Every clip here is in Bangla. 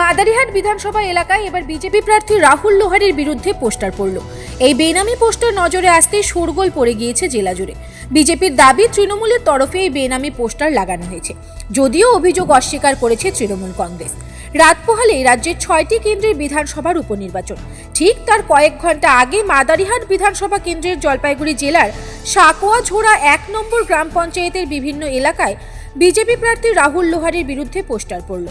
মাদারিহাট বিধানসভা এলাকায় এবার বিজেপি প্রার্থী রাহুল লোহারের বিরুদ্ধে পোস্টার পড়ল। এই বেনামি পোস্টার নজরে আসতেই শোরগোল পড়ে গিয়েছে জেলা জুড়ে। বিজেপির দাবি, তৃণমূলের তরফে এই বেনামি পোস্টার লাগানো হয়েছে। যদিও অভিযোগ অস্বীকার করেছে তৃণমূল কংগ্রেস। রাত পোহালেই রাজ্যের ছয়টি কেন্দ্রের বিধানসভার উপনির্বাচন। ঠিক তার কয়েক ঘণ্টা আগে মাদারিহাট বিধানসভা কেন্দ্রের জলপাইগুড়ি জেলার সাকোয়া ঝোড়া এক নম্বর গ্রাম পঞ্চায়েতের বিভিন্ন এলাকায় বিজেপি প্রার্থী রাহুল লোহারের বিরুদ্ধে পোস্টার পড়ল।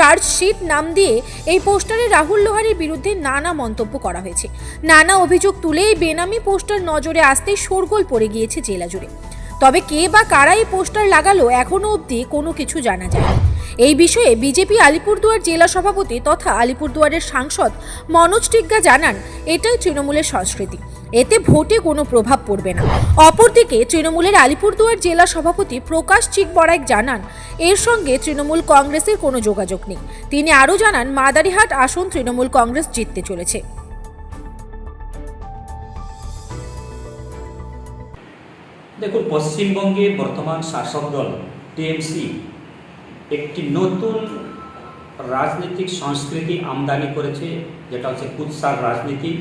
চার্জশিট নাম দিয়ে এই পোস্টারে রাহুল লোহারের বিরুদ্ধে নানা মন্তব্য করা হয়েছে। নানা অভিযোগ তুলে এই বেনামি পোস্টার নজরে আসতেই শোরগোল পড়ে গিয়েছে জেলা জুড়ে তবে কে বা কারা এই পোস্টার লাগালো এখনও অবধি কোনো কিছু জানা যায়নি। এই বিষয়ে বিজেপি আলিপুরদুয়ার জেলা সভাপতি তথা আলিপুরদুয়ারের সাংসদ মনোজ টিগ্গা জানান, এটাই তৃণমূলের সংস্কৃতি। এতে ভোটে কোনো প্রভাব পড়বে না। অপরদিকে তৃণমূলের আলিপুরদুয়ার জেলা সভাপতি প্রকাশ চিকবড়াইক জানান, এর সঙ্গে তৃণমূল কংগ্রেসের কোনো যোগাযোগ নেই। তিনি আরও জানান, মাদারিহাট আসন তৃণমূল কংগ্রেস জিততে চলেছে। দেখুন, পশ্চিমবঙ্গে বর্তমান শাসক দল, টিএমসি, একটি নতুন রাজনৈতিক সংস্কৃতি আমদানি করেছে, যেটা হচ্ছে কুৎসার রাজনীতি।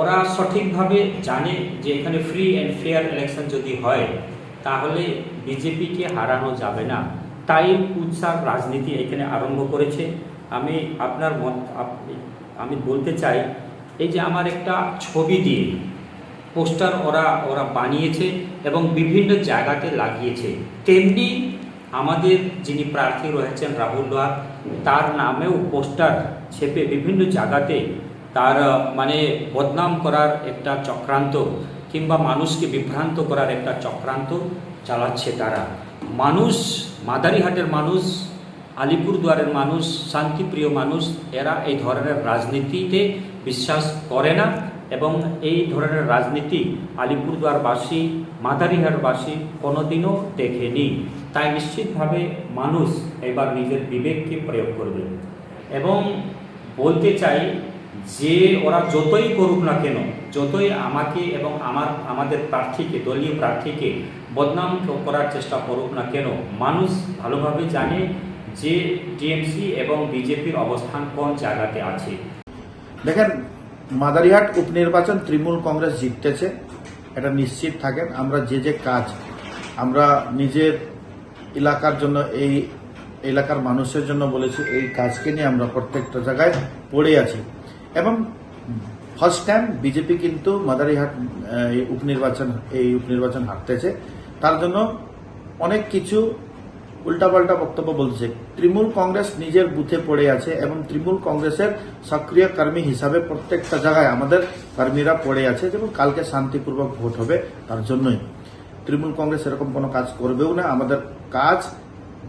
ওরা সঠিকভাবে জানে যে এখানে ফ্রি অ্যান্ড ফেয়ার ইলেকশন যদি হয়, তাহলে বিজেপিকে হারানো যাবে না। তাই কুৎসার রাজনীতি এখানে আরম্ভ করেছে। আমি আপনার মত আমি বলতে চাই, এই যে আমার একটা ছবি দিয়ে পোস্টার ওরা ওরা বানিয়েছে এবং বিভিন্ন জায়গাতে লাগিয়েছে। তেমনি আমাদের যিনি প্রার্থী রয়েছেন রাহুল লোহার তার নামেও পোস্টার ছেপে বিভিন্ন জায়গাতে তার মানে বদনাম করার একটা চক্রান্ত কিংবা মানুষকে বিভ্রান্ত করার একটা চক্রান্ত চালাচ্ছে তারা। মানুষ, মাদারিহাটের মানুষ, আলিপুরদুয়ারের মানুষ, শান্তিপ্রিয় মানুষ, এরা এই ধরনের রাজনীতিতে বিশ্বাস করে না। এবং এই ধরনের রাজনীতি আলিপুরদুয়ারবাসী, মাদারিহাটবাসী কোনোদিনও দেখেনি। তাই নিশ্চিতভাবে মানুষ এবার নিজের বিবেককে প্রয়োগ করবে। এবং বলতে চাই যে ওরা যতই করুক না কেন, যতই আমাকে এবং আমার, আমাদের প্রার্থীকে, দলীয় প্রার্থীকে বদনাম করার চেষ্টা করুক না কেন, মানুষ ভালোভাবে জানে যে টিএমসি এবং বিজেপির অবস্থান কোন জায়গাতে আছে। দেখেন মাদারিহাট উপনির্বাচন তৃণমূল কংগ্রেস জিততেছে এটা নিশ্চিত থাকেন। আমরা যে যে কাজ, আমরা নিজের এলাকার জন্য, এই এলাকার মানুষের জন্য বলেছি, এই কাজকে নিয়ে আমরা প্রত্যেকটা জায়গায় পড়ে আছি। এবং ফার্স্ট টাইম বিজেপি কিন্তু মাদারিহাট উপনির্বাচন, এই উপনির্বাচন হারতেছে। তার জন্য অনেক কিছু উল্টাপাল্টা বক্তব্য বলছে। তৃণমূল কংগ্রেস নিজের বুথে পড়ে আছে এবং তৃণমূল কংগ্রেসের সক্রিয় কর্মী হিসাবে প্রত্যেকটা জায়গায় আমাদের কর্মীরা পড়ে আছে। যেমন কালকে শান্তিপূর্বক ভোট হবে তার জন্যই। তৃণমূল কংগ্রেস এরকম কোনো কাজ করবেও না। আমাদের কাজ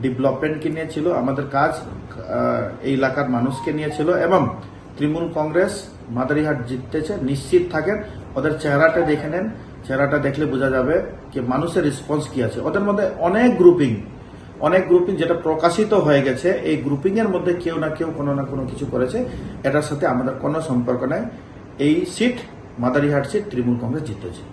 ডেভেলপমেন্টকে নিয়ে ছিল, আমাদের কাজ এই এলাকার মানুষকে নিয়ে ছিল এবং তৃণমূল কংগ্রেস মাদারিহাট জিততেছে নিশ্চিত থাকেন। ওদের চেহারাটা দেখে নেন। চেহারাটা দেখলে বোঝা যাবে যে মানুষের রেসপন্স কি আছে। ওদের মধ্যে অনেক গ্রুপিং অনেক গ্রুপিং যেটা প্রকাশিত হয়ে গেছে, এই গ্রুপিং এর মধ্যে কেউ না কেউ কোনো না কোনো কিছু করেছে। এটার সাথে আমাদের কোনো সম্পর্ক নাই। এই সিট মাদারিহাট সিট তৃণমূল কংগ্রেস জিতেছে